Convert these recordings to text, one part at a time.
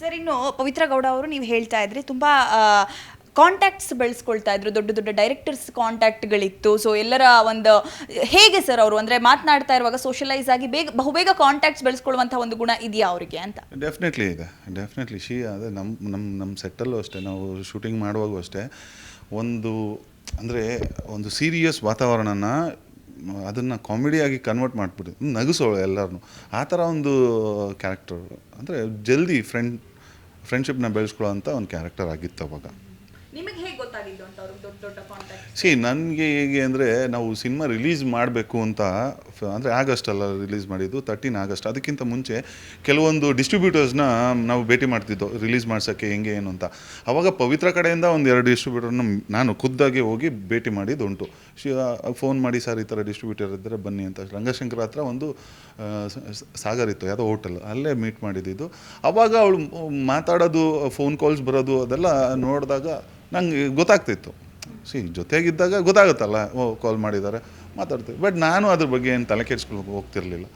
Sir, ಇನ್ನು ಪವಿತ್ರ ಗೌಡ ಅವರು ನೀವು ಹೇಳ್ತಾ ಇದ್ರಿ, ತುಂಬಾ ಕಾಂಟ್ಯಾಕ್ಟ್ಸ್ ಬೆಳೆಸ್ಕೊಳ್ತಾ ಇದ್ರು, ದೊಡ್ಡ ದೊಡ್ಡ ಡೈರೆಕ್ಟರ್ಸ್ ಕಾಂಟ್ಯಾಕ್ಟ್ಗಳಿತ್ತು ಸೊ ಎಲ್ಲರ ಒಂದು, ಹೇಗೆ ಸರ್ ಅವರು? ಅಂದರೆ ಮಾತನಾಡ್ತಾ ಇರುವಾಗ ಸೋಷಲೈಸ್ ಆಗಿ ಬೇಗ, ಬಹುಬೇಗ ಕಾಂಟ್ಯಾಕ್ಟ್ಸ್ ಬೆಳೆಸ್ಕೊಳ್ಳುವಂಥ ಒಂದು ಗುಣ ಇದೆಯಾ ಅವರಿಗೆ ಅಂತ? ಡೆಫಿನೆಟ್ಲಿ ಇದೆ. ಡೆಫಿನೆಟ್ಲಿ ಶಿ, ಅದೇ ನಮ್ಮ ನಮ್ಮ ನಮ್ಮ ಸೆಟ್ಟಲ್ಲೂ ಅಷ್ಟೇ. ನಾವು ಶೂಟಿಂಗ್ ಮಾಡುವಾಗೂ ಅಷ್ಟೇ. ಒಂದು, ಅಂದರೆ ಒಂದು ಸೀರಿಯಸ್ ವಾತಾವರಣನ ಅದನ್ನು ಕಾಮಿಡಿಯಾಗಿ ಕನ್ವರ್ಟ್ ಮಾಡಿಬಿಟ್ಟು ನಗಿಸೋಳು ಎಲ್ಲರನ್ನು ಆ ಥರ ಒಂದು ಕ್ಯಾರೆಕ್ಟರ್ ಅಂದರೆ ಜಲ್ದಿ ಫ್ರೆಂಡ್ ಫ್ರೆಂಡ್ಶಿಪ್ನ ಬೆಳೆಸ್ಕೊಳ್ಳೋ ಅಂಥ ಒಂದು ಕ್ಯಾರೆಕ್ಟರ್ ಆಗಿತ್ತು ಅವಾಗ. ನಿಮಗೆ ಹೇಗೆ ಗೊತ್ತಾಗಿದ್ದು ಅಂತ ದೊಡ್ಡ ದೊಡ್ಡ ಕಾಂಟ್ಯಾಕ್ಟ್ ಸಿ ನನಗೆ ಹೇಗೆ ಅಂದರೆ ನಾವು ಸಿನಿಮಾ ರಿಲೀಸ್ ಮಾಡಬೇಕು ಅಂತ ಅಂದರೆ ಆಗಸ್ಟ್ ಅಲ್ಲ ರಿಲೀಸ್ ಮಾಡಿದ್ದು ತರ್ಟೀನ್ ಆಗಸ್ಟ್. ಅದಕ್ಕಿಂತ ಮುಂಚೆ ಕೆಲವೊಂದು ಡಿಸ್ಟ್ರಿಬ್ಯೂಟರ್ಸ್ನ ನಾವು ಭೇಟಿ ಮಾಡ್ತಿದ್ದೋ ರಿಲೀಸ್ ಮಾಡ್ಸೋಕ್ಕೆ ಹೆಂಗೆ ಏನು ಅಂತ. ಅವಾಗ ಪವಿತ್ರ ಕಡೆಯಿಂದ ಒಂದು ಎರಡು ಡಿಸ್ಟ್ರಿಬ್ಯೂಟರ್ನ ನಾನು ಖುದ್ದಾಗಿ ಹೋಗಿ ಭೇಟಿ ಮಾಡಿದ್ದುಂಟು. ಫೋನ್ ಮಾಡಿ, ಸರ್, ಈ ಥರ ಡಿಸ್ಟ್ರಿಬ್ಯೂಟರ್ ಇದ್ದರೆ, ಬನ್ನಿ ಅಂತ. ರಂಗಶಂಕರ ಹತ್ರ ಒಂದು ಸಾಗರ್ ಇತ್ತು, ಯಾವುದೋ ಹೋಟೆಲ್ ಅಲ್ಲೇ. ಮೀಟ್ ಮಾಡಿದ್ದು ಅವಾಗ ಅವಳು ಮಾತಾಡೋದು ಫೋನ್ ಕಾಲ್ಸ್ ಬರೋದು, ಅದೆಲ್ಲ ನೋಡಿದಾಗ ನಂಗೆ ಗೊತ್ತಾಗ್ತಿತ್ತು. ಸಿ ಜೊತೆಗಿದ್ದಾಗ ಗೊತ್ತಾಗುತ್ತಲ್ಲ, ಓ ಕಾಲ್ ಮಾಡಿದ್ದಾರೆ, ಮಾತಾಡ್ತೀವಿ. ಬಟ್ ನಾನು ಅದ್ರ ಬಗ್ಗೆ ಏನು ತಲೆ ಕೆಡಿಸ್ಕೊಂಡು ಹೋಗ್ತಿರ್ಲಿಲ್ಲ.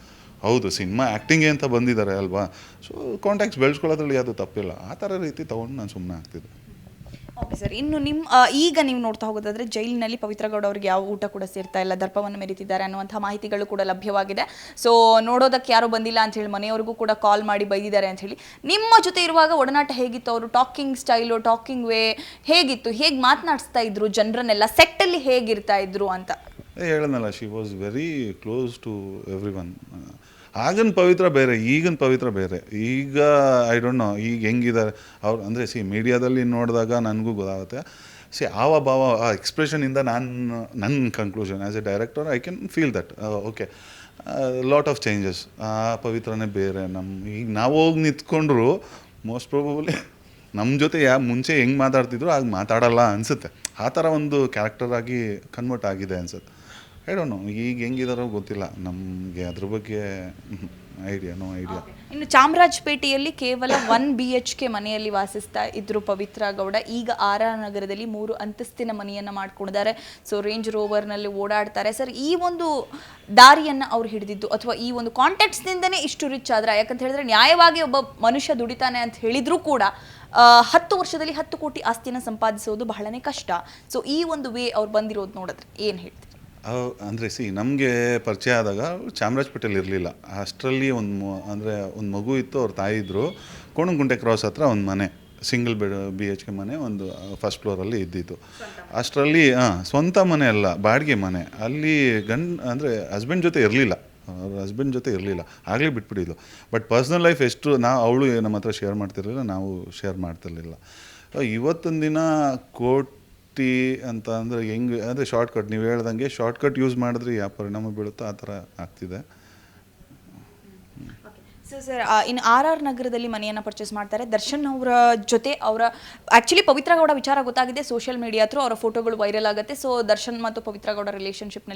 ಹೌದು, ಸಿನಿಮಾ ಆ್ಯಕ್ಟಿಂಗೇ ಅಂತ ಬಂದಿದ್ದಾರೆ ಅಲ್ವಾ? ಸೊ ಕಾಂಟ್ಯಾಕ್ಟ್ಸ್ ಬೆಳೆಸ್ಕೊಳ್ಳೋದ್ರಲ್ಲಿ ಯಾವುದು ತಪ್ಪಿಲ್ಲ. ಆ ಥರ ರೀತಿ ತೊಗೊಂಡು ನಾನು ಸುಮ್ಮನೆ ಆಗ್ತಿದ್ದೆ. ಓಕೆ ಸರ್ ಇನ್ನು ನಿಮ್ಮ ಈಗ ನೀವು ನೋಡ್ತಾ ಹೋಗೋದಾದ್ರೆ ಜೈಲಿನಲ್ಲಿ ಪವಿತ್ರ ಗೌಡ ಅವರಿಗೆ ಯಾವ ಊಟ ಕೂಡ ಸೇರ್ತಾ ಇಲ್ಲ, ದರ್ಪವನ್ನು ಮೆರೀತಿದ್ದಾರೆ ಅನ್ನುವಂಥ ಮಾಹಿತಿಗಳು ಕೂಡ ಲಭ್ಯವಾಗಿದೆ. ಸೊ ನೋಡೋದಕ್ಕೆ ಯಾರು ಬಂದಿಲ್ಲ ಅಂತ ಹೇಳಿ, ಮನೆಯವರಿಗೂ ಕೂಡ ಕಾಲ್ ಮಾಡಿ ಬೈದಿದ್ದಾರೆ ಅಂತ ಹೇಳಿ. ನಿಮ್ಮ ಜೊತೆ ಇರುವಾಗ ಒಡನಾಟ ಹೇಗಿತ್ತು? ಅವರು ಟಾಕಿಂಗ್ ಸ್ಟೈಲು ಟಾಕಿಂಗ್ ವೇ ಹೇಗಿತ್ತು? ಹೇಗೆ ಮಾತನಾಡಿಸ್ತಾ ಇದ್ರು ಜನರನ್ನೆಲ್ಲ? ಸೆಟ್ಟಲ್ಲಿ ಹೇಗಿರ್ತಾ ಇದ್ರು ಅಂತ? ಹೇಳನಲ್ಲ she was very close to everyone ಆಗಿನ ಪವಿತ್ರ ಬೇರೆ, ಈಗಿನ ಪವಿತ್ರ ಬೇರೆ. ಈಗ ಐ ಡೋಂಟ್ ನೋ ಈಗ ಹೆಂಗಿದ್ದಾರೆ? ಅವ್ರು ಅಂದರೆ ಸಿ ಮೀಡಿಯಾದಲ್ಲಿ ನೋಡಿದಾಗ ನನಗೂ ಗೊತ್ತಾಗುತ್ತೆ. ಸಿ ಆವ ಭಾವ, ಆ ಎಕ್ಸ್ಪ್ರೆಷನಿಂದ ನಾನು ನನ್ನ conclusion as a director I can feel that okay lot of changes ಆ, ಪವಿತ್ರನೇ ಬೇರೆ ನಮ್ಮ ಈಗ ನಾವು ಹೋಗಿ ನಿಂತ್ಕೊಂಡ್ರು ಮೋಸ್ಟ್ ಪ್ರಾಬಬಲಿ ನಮ್ಮ ಜೊತೆ ಯಾ, ಮುಂಚೆ ಹೆಂಗೆ ಮಾತಾಡ್ತಿದ್ರು ಆಗ ಮಾತಾಡಲ್ಲ ಅನಿಸುತ್ತೆ. ಆ ಥರ ಒಂದು ಕ್ಯಾರೆಕ್ಟರಾಗಿ ಕನ್ವರ್ಟ್ ಆಗಿದೆ ಅನ್ಸುತ್ತೆ. ಐ ಡೋಂಟ್ ನೋ ಈಗ ಹೆಂಗಿದಾರೋ ಗೊತ್ತಿಲ್ಲ. ನಮಗೆ ಅದ್ರ ಬಗ್ಗೆ ಐಡಿಯಾ ನೋ ಐಡಿಯಾ ಇನ್ನು ಚಾಮರಾಜಪೇಟೆಯಲ್ಲಿ ಕೇವಲ ಒನ್ ಬಿ ಎಚ್ ಕೆ ಮನೆಯಲ್ಲಿ ವಾಸಿಸ್ತಾ ಇದ್ರು ಪವಿತ್ರ ಗೌಡ. ಈಗ ಆರ್ ಆರ್ ನಗರದಲ್ಲಿ ಮೂರು ಅಂತಸ್ತಿನ ಮನೆಯನ್ನ ಮಾಡ್ಕೊಂಡಿದ್ದಾರೆ. ಸೊ ರೇಂಜ್ ರೋವರ್ನಲ್ಲಿ ಓಡಾಡ್ತಾರೆ. ಸರ್ ಈ ಒಂದು ದಾರಿಯನ್ನ ಅವ್ರು ಹಿಡಿದಿದ್ದು ಅಥವಾ ಈ ಒಂದು ಕಾಂಟ್ಯಾಕ್ಟ್ಸ್ನಿಂದನೇ ಇಷ್ಟು ರಿಚ್ ಆದ್ರ, ಯಾಕಂತ ಹೇಳಿದ್ರೆ ನ್ಯಾಯವಾಗಿ ಒಬ್ಬ ಮನುಷ್ಯ ದುಡಿತಾನೆ ಅಂತ ಹೇಳಿದ್ರು ಕೂಡ ಹತ್ತು ವರ್ಷದಲ್ಲಿ ಹತ್ತು ಕೋಟಿ ಆಸ್ತಿನ ಸಂಪಾದಿಸೋದು ಬಹಳನೇ ಕಷ್ಟ. ಸೊ ಈ ಒಂದು ವೇ ಅವ್ರು ಬಂದಿರೋದು ನೋಡಿದ್ರೆ ಏನು ಹೇಳ್ತೀರಿ? ಅಂದರೆ ಸಿ ನಮಗೆ ಪರಿಚಯ ಆದಾಗ ಚಾಮರಾಜಪೇಟೆಲಿ ಇರಲಿಲ್ಲ. ಅಷ್ಟರಲ್ಲಿ ಒಂದು ಅಂದರೆ ಒಂದು ಮಗು ಇತ್ತು ಅವ್ರ ತಾಯಿ ಇದ್ದರು ಕೋಣಗುಂಟೆ ಕ್ರಾಸ್ ಹತ್ರ ಒಂದು ಮನೆ single bed B H K ಮನೆ ಒಂದು ಫಸ್ಟ್ ಫ್ಲೋರಲ್ಲಿ ಇದ್ದಿತ್ತು ಅಷ್ಟರಲ್ಲಿ ಹಾಂ ಸ್ವಂತ ಮನೆ ಅಲ್ಲ ಬಾಡಿಗೆ ಮನೆ. ಅಲ್ಲಿ ಗಂಡ್ ಅಂದರೆ ಹಸ್ಬೆಂಡ್ ಜೊತೆ ಇರಲಿಲ್ಲ. ಅವ್ರ ಹಸ್ಬೆಂಡ್ ಜೊತೆ ಇರಲಿಲ್ಲ. ಆಗಲೇ ಬಿಟ್ಬಿಟ್ಟಿದ್ದು. ಬಟ್ ಪರ್ಸ್ನಲ್ ಲೈಫ್ ಎಷ್ಟು ನಾವು ಅವಳು ನಮ್ಮ ಹತ್ರ ಶೇರ್ ಮಾಡ್ತಿರಲಿಲ್ಲ ನಾವು ಶೇರ್ ಮಾಡ್ತಿರಲಿಲ್ಲ. ಇವತ್ತೊಂದು ದಿನ ಕೋಟಿ ಅಂತ ಅಂದರೆ ಹೆಂಗೆ, ಅಂದರೆ ಶಾರ್ಟ್ಕಟ್ ನೀವು ಹೇಳ್ದಂಗೆ ಶಾರ್ಟ್ಕಟ್ ಯೂಸ್ ಮಾಡಿದ್ರೆ ಯಾವ ಪರಿಣಾಮ ಬೀಳುತ್ತೋ? ಆ ಥರ ಆಗ್ತಿದೆ. ಸರ್ ಇನ್ನು ಆರ್ ಆರ್ ನಗರದಲ್ಲಿ ಮನೆಯನ್ನು ಪರ್ಚೇಸ್ ಮಾಡ್ತಾರೆ. ದರ್ಶನ್ ಅವರ ಜೊತೆ ಅವರ ಆ್ಯಕ್ಚುಲಿ ಪವಿತ್ರ ಗೌಡ ವಿಚಾರ ಗೊತ್ತಾಗಿದೆ ಸೋಷಿಯಲ್ ಮೀಡಿಯಾ ಥ್ರೂ ಅವರ ಫೋಟೋಗಳು ವೈರಲ್ ಆಗುತ್ತೆ. ಸೊ ದರ್ಶನ್ ಮತ್ತು ಪವಿತ್ರ ಗೌಡ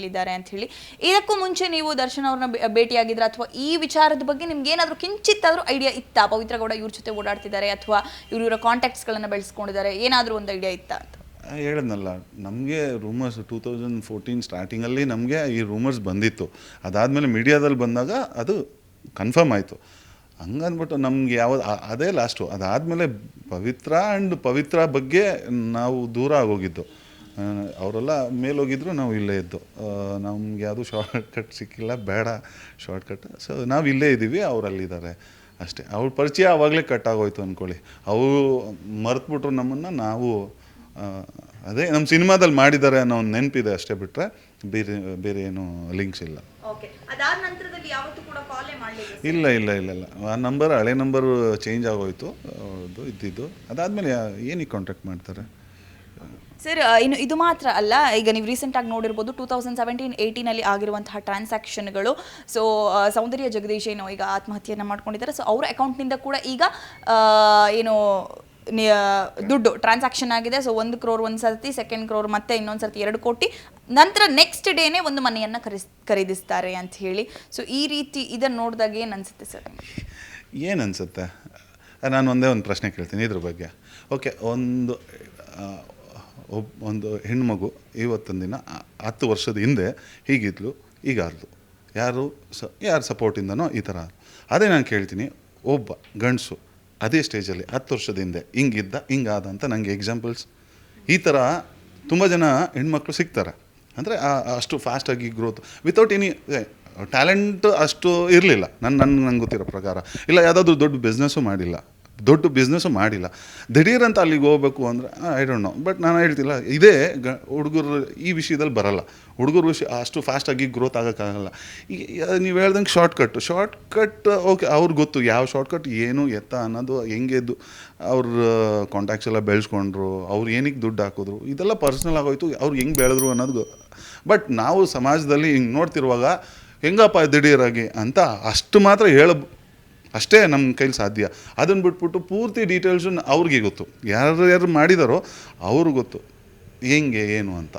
ಇದ್ದಾರೆ ಅಂತ ಹೇಳಿ. ಇದಕ್ಕೂ ಮುಂಚೆ ನೀವು ದರ್ಶನ್ ಅವ್ರನ್ನ ಭೇಟಿಯಾಗಿದ್ರೆ ಅಥವಾ ಈ ವಿಚಾರದ ಬಗ್ಗೆ ನಿಮ್ಗೆ ಏನಾದರೂ ಕಿಂಚಿತ್ತಾದರೂ ಐಡಿಯಾ ಇತ್ತಾ? ಪವಿತ್ರ ಗೌಡ ಇವ್ರ ಜೊತೆ ಓಡಾಡ್ತಿದ್ದಾರೆ ಅಥವಾ ಇವ್ರ ಇವರ ಕಾಂಟ್ಯಾಕ್ಟ್ಸ್ಗಳನ್ನು ಬೆಳೆಸ್ಕೊಂಡಿದ್ದಾರೆ. ಏನಾದರೂ ಒಂದು ಐಡಿಯಾ ಇತ್ತಾ ಅಂತ? ಹೇಳಿದ್ನಲ್ಲ, ನಮಗೆ ರೂಮರ್ಸ್ ಟೂ ತೌಸಂಡ್ ಫೋರ್ಟೀನ್ ಸ್ಟಾರ್ಟಿಂಗಲ್ಲಿ ನಮಗೆ ಈ ರೂಮರ್ಸ್ ಬಂದಿತ್ತು. ಅದಾದಮೇಲೆ ಮೀಡಿಯಾದಲ್ಲಿ ಬಂದಾಗ ಅದು ಕನ್ಫರ್ಮ್ ಆಯಿತು. ಹಂಗಂದ್ಬಿಟ್ಟು ನಮ್ಗೆ ಯಾವ ಅದೇ ಲಾಸ್ಟು ಅದಾದಮೇಲೆ ಪವಿತ್ರ ಆ್ಯಂಡ್ ಪವಿತ್ರ ಬಗ್ಗೆ ನಾವು ದೂರ ಆಗೋಗಿದ್ದು. ಅವರೆಲ್ಲ ಮೇಲೋಗಿದ್ರು ನಾವು ಇಲ್ಲೇ ಇದ್ದು. ನಮ್ಗೆ ಯಾವುದು ಶಾರ್ಟ್ ಕಟ್ ಸಿಕ್ಕಿಲ್ಲ, ಬೇಡ ಶಾರ್ಟ್ ಕಟ್ ಸೊ ನಾವು ಇಲ್ಲೇ ಇದ್ದೀವಿ ಅವರಲ್ಲಿದ್ದಾರೆ. ಅಷ್ಟೇ. ಅವ್ರ ಪರಿಚಯ ಆವಾಗಲೇ ಕಟ್ ಆಗೋಯ್ತು ಅಂದ್ಕೊಳ್ಳಿ ಅವರು ಮರೆತುಬಿಟ್ರು ನಮ್ಮನ್ನು, ನಾವು ಅದೇ ನಮ್ಮ ಸಿನಿಮಾದಲ್ಲಿ ಮಾಡಿದ್ದಾರೆ ಅನ್ನೋ ಒಂದು ನೆನಪಿದೆ ಅಷ್ಟೇ ಬಿಟ್ಟರೆ ಬೇರೆ ಬೇರೆ ಏನು ಲಿಂಕ್ಸ್ ಇಲ್ಲ. ಓಕೆ ಅದಾದ ನಂತರದಲ್ಲಿ ಯಾವತ್ತೂ ಕೂಡ ಕಾಲೇ ಮಾಡಲಿಲ್ಲ ಇಲ್ಲ ಇಲ್ಲ ಇಲ್ಲ ಇಲ್ಲ. ಆ ನಂಬರ್ ಹಳೆ ನಂಬರು ಚೇಂಜ್ ಆಗೋಯ್ತು. ಅದು ಇದ್ದಿದ್ದು. ಅದಾದಮೇಲೆ ಏನಕ್ಕೆ ಕಾಂಟ್ಯಾಕ್ಟ್ ಮಾಡ್ತಾರೆ? ಸರ್ ಇನ್ನು ಇದು ಮಾತ್ರ ಅಲ್ಲ ಈಗ ನೀವು ರೀಸೆಂಟ್ ಆಗಿ ನೋಡಿರ್ಬೋದು ಟೂ ತೌಸಂಡ್ ಸೆವೆಂಟೀನ್ ಏಯ್ಟೀನಲ್ಲಿ ಆಗಿರುವಂತಹ ಟ್ರಾನ್ಸಾಕ್ಷನ್ಗಳು ಸೊ ಸೌಂದರ್ಯ ಜಗದೀಶ್ ಏನು ಈಗ ಆತ್ಮಹತ್ಯೆಯನ್ನು ಮಾಡ್ಕೊಂಡಿದ್ದಾರೆ. ಸೊ ಅವರ ಅಕೌಂಟ್ನಿಂದ ಕೂಡ ಈಗ ಏನು ದುಡ್ಡು ಟ್ರಾನ್ಸಾಕ್ಷನ್ ಆಗಿದೆ. ಸೊ ಒಂದು ಕ್ರೋರ್ ಒಂದು ಸರ್ತಿ ಸೆಕೆಂಡ್ ಕ್ರೋರ್ ಮತ್ತೆ ಇನ್ನೊಂದು ಸರ್ತಿ ಎರಡು ಕೋಟಿ. ನಂತರ ನೆಕ್ಸ್ಟ್ ಡೇನೇ ಒಂದು ಮನೆಯನ್ನು ಖರೀಸ್ ಖರೀದಿಸ್ತಾರೆ ಅಂತ ಹೇಳಿ. ಸೊ ಈ ರೀತಿ ಇದನ್ನು ನೋಡಿದಾಗ ಏನು ಅನಿಸುತ್ತೆ ಸರ್ ಏನು ಅನಿಸುತ್ತೆ? ನಾನು ಒಂದೇ ಒಂದು ಪ್ರಶ್ನೆ ಕೇಳ್ತೀನಿ ಇದ್ರ ಬಗ್ಗೆ. ಓಕೆ ಒಂದು ಒಬ್ಬ ಒಬ್ ಒಂದು ಹೆಣ್ಮಗು ಇವತ್ತೊಂದು ದಿನ ಹತ್ತು ವರ್ಷದ ಹಿಂದೆ ಹೀಗಿದ್ಲು ಈಗ ಆದ್ಲು ಯಾರು ಸ ಯಾರು ಸಪೋರ್ಟಿಂದನೋ ಈ ಥರ ಅದೇ ನಾನು ಕೇಳ್ತೀನಿ ಒಬ್ಬ ಗಂಡಸು. ಅದೇ ಸ್ಟೇಜಲ್ಲಿ ಹತ್ತು ವರ್ಷದ ಹಿಂದೆ ಹಿಂಗಿದ್ದ, ಹಿಂಗಾದ ಅಂತ ನನಗೆ ಎಕ್ಸಾಂಪಲ್ಸ್ ಈ ಥರ ತುಂಬ ಜನ ಹೆಣ್ಮಕ್ಳು ಸಿಗ್ತಾರೆ. ಅಂದರೆ ಅಷ್ಟು ಫಾಸ್ಟಾಗಿ ಗ್ರೋತ್ ವಿತೌಟ್ ಎನಿ ಟ್ಯಾಲೆಂಟ್ ಅಷ್ಟು ಇರಲಿಲ್ಲ. ನನ್ನ ನನ್ನ ನಂಗೆ ಗೊತ್ತಿರೋ ಪ್ರಕಾರ. ಇಲ್ಲ, ಯಾವುದಾದ್ರೂ ದೊಡ್ಡ ಬಿಸ್ನೆಸ್ಸು ಮಾಡಿಲ್ಲ. ದೊಡ್ಡ ಬಿಸ್ನೆಸ್ಸು ಮಾಡಿಲ್ಲ. ದಿಢೀರಂತ ಅಲ್ಲಿಗೆ ಹೋಗ್ಬೇಕು ಅಂದರೆ ಐ ಡೋಂಟ್ ನೋ ಬಟ್ ನಾನು ಹೇಳ್ತಿಲ್ಲ, ಇದೇ ಗ, ಹುಡುಗರು ಈ ವಿಷಯದಲ್ಲಿ ಬರಲ್ಲ. ಹುಡುಗರು ವಿಷಯ ಅಷ್ಟು ಫಾಸ್ಟಾಗಿ ಗ್ರೋತ್ ಆಗೋಕ್ಕಾಗಲ್ಲ. ಈಗ ನೀವು ಹೇಳ್ದಂಗೆ ಶಾರ್ಟ್ಕಟ್ ಶಾರ್ಟ್ಕಟ್ ಓಕೆ ಅವ್ರಿಗೆ ಗೊತ್ತು ಯಾವ ಶಾರ್ಟ್ಕಟ್ ಏನು ಎತ್ತ ಅನ್ನೋದು ಹೆಂಗೆದ್ದು ಅವ್ರ ಕಾಂಟ್ಯಾಕ್ಟ್ಸ್ ಎಲ್ಲ ಬೆಳೆಸ್ಕೊಂಡ್ರು, ಅವ್ರು ಏನಕ್ಕೆ ದುಡ್ಡು ಹಾಕಿದ್ರು, ಇದೆಲ್ಲ ಪರ್ಸ್ನಲ್ ಆಗೋಯ್ತು, ಅವ್ರು ಹೆಂಗೆ ಬೆಳೆದ್ರು ಅನ್ನೋದು ಬಟ್ ನಾವು ಸಮಾಜದಲ್ಲಿ ಹಿಂಗೆ ನೋಡ್ತಿರುವಾಗ, ಹೆಂಗಪ್ಪ ದಿಢೀರಾಗಿ ಅಂತ ಅಷ್ಟು ಮಾತ್ರ ಹೇಳ ಅಷ್ಟೇ ನಮ್ಮ ಕೈಲಿ ಸಾಧ್ಯ. ಅದನ್ನು ಬಿಟ್ಬಿಟ್ಟು ಪೂರ್ತಿ ಡೀಟೇಲ್ಸು ಅವ್ರಿಗೆ ಗೊತ್ತು. ಯಾರು ಯಾರು ಮಾಡಿದಾರೋ ಅವ್ರಿಗೆ ಗೊತ್ತು. ಹೆಂಗೆ, ಏನು ಅಂತ.